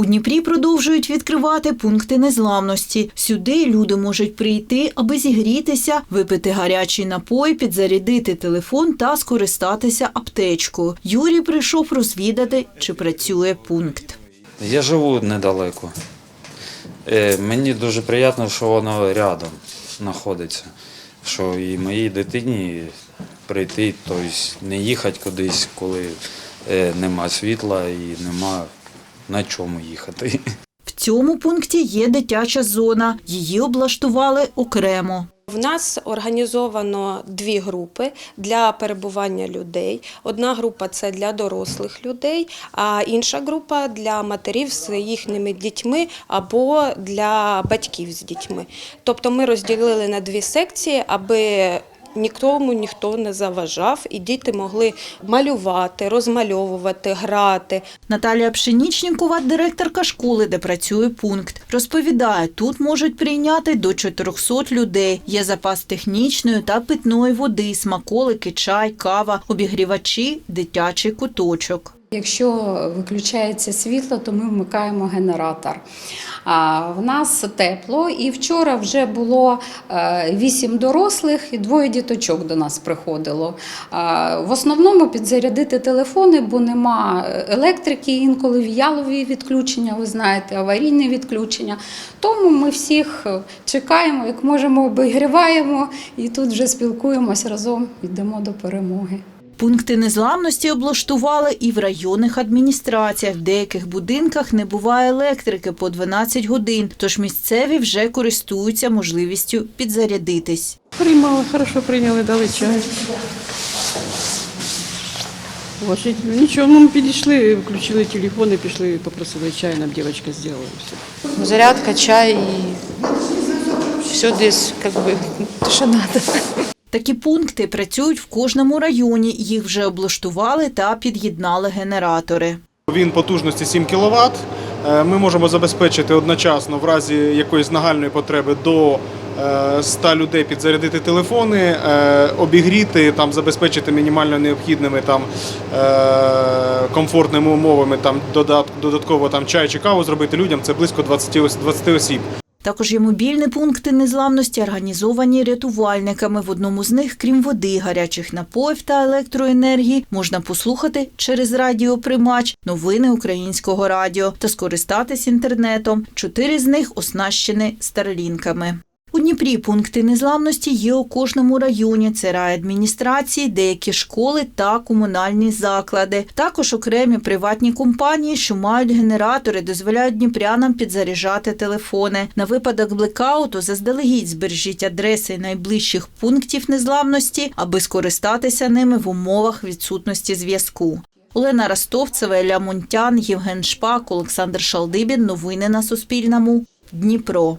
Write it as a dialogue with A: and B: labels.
A: У Дніпрі продовжують відкривати пункти незламності. Сюди люди можуть прийти, аби зігрітися, випити гарячий напой, підзарядити телефон та скористатися аптечкою. Юрій прийшов розвідати, чи працює пункт.
B: Я живу недалеко. Е, Мені дуже приємно, що воно рядом знаходиться. Що і моїй дитині прийти, тобто не їхати кудись, коли е, нема світла і нема на чому їхати.
A: В цьому пункті є дитяча зона. Її облаштували окремо.
C: В нас організовано дві групи для перебування людей. Одна група це для дорослих людей, а інша група для матерів з їхніми дітьми або для батьків з дітьми. Тобто ми розділили на дві секції, аби нікому ніхто не заважав, і діти могли малювати, розмальовувати, грати.
A: Наталія Пшенічнікова, директорка школи, де працює пункт, розповідає, тут можуть прийняти до 400 людей. Є запас технічної та питної води, смаколики, чай, кава, обігрівачі, дитячий куточок.
D: Якщо виключається світло, то ми вмикаємо генератор. А в нас тепло, і вчора вже було е, вісім дорослих і двоє діточок до нас приходило. В основному підзарядити телефони, бо нема електрики, інколи віялові відключення, ви знаєте, аварійне відключення. Тому ми всіх чекаємо, як можемо, обігріваємо і тут вже спілкуємося разом, йдемо до перемоги.
A: Пункти незламності облаштували і в районних адміністраціях. В деяких будинках не буває електрики по 12 годин, тож місцеві вже користуються можливістю підзарядитись.
E: Приймали, хорошо прийняли, дали чай. Ось, нічого, ну, ми підійшли, включили телефон і пішли, попросили чай, нам дівчинка зробила. і Все.
F: зарядка, чай и все здесь как бы то, что надо.
A: Такі пункти працюють в кожному районі. Їх вже облаштували та під'єднали генератори.
G: Він потужності 7 кВт. Ми можемо забезпечити одночасно в разі якоїсь нагальної потреби до е, 100 людей підзарядити телефони, е, обігріти, там, забезпечити мінімально необхідними там, е, комфортними умовами, там, додатково там, чай чи каву зробити людям. Це близько 20, ос- 20 осіб.
A: Також є мобільні пункти незламності, організовані рятувальниками. В одному з них, крім води, гарячих напоїв та електроенергії, можна послухати через радіоприймач новини українського радіо та скористатись інтернетом. Чотири з них оснащені старлінками. Дніпрі пункти незламності є у кожному районі. Це райадміністрації, деякі школи та комунальні заклади. Також окремі приватні компанії, що мають генератори, дозволяють дніпрянам підзаряджати телефони. На випадок блекауту заздалегідь збережіть адреси найближчих пунктів незламності, аби скористатися ними в умовах відсутності зв'язку. Олена Ростовцева, Ілля Мунтян, Євген Шпак, Олександр Шалдибін. Новини на Суспільному. Дніпро.